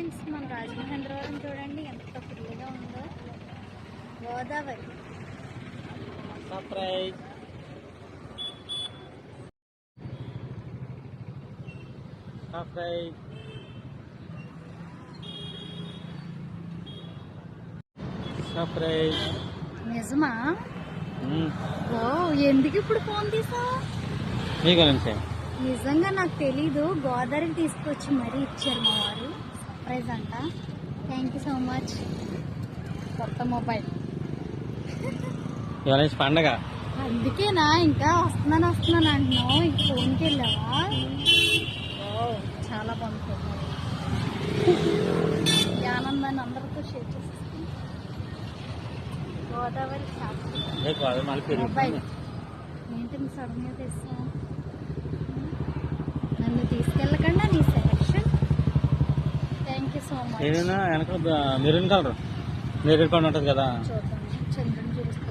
Friends మన రాజమహేంద్రవరం చూడండి ఎంత ఫ్రీగా ఉందో. గోదావరి. సర్ప్రైజ్ సర్ప్రైజ్ సర్ప్రైజ్ నిజమా? ఓ ఎందుకు ఇప్పుడు ఫోన్ తీసావు? నిజంగా నాకు తెలీదు. గోదావరికి తీసుకొచ్చి మరీ ఇచ్చారు మా వారు. సర్ప్రైజ్ అంట. థ్యాంక్ యూ సో మచ్ కొత్త మొబైల్ ఇవాళ పండగ. అందుకేనా? ఇంకా వస్తున్నాను వస్తున్నాను అంటున్నావు. ఇంక ఫోన్కి వెళ్ళావా? చాలా బాగుంటుంది ఈ ఆనందాన్ని అందరితో షేర్ చేసేస్తాను గోదావరి మొబైల్ ఏంటి సడన్గా తెస్తా నన్ను తీసుకెళ్ళకుండా నీ selection thank you so much ఏదైనా వెనక మెరూన్ కలర్. మెరూన్ కలర్ ఉంటుంది కదా. చంద్రుని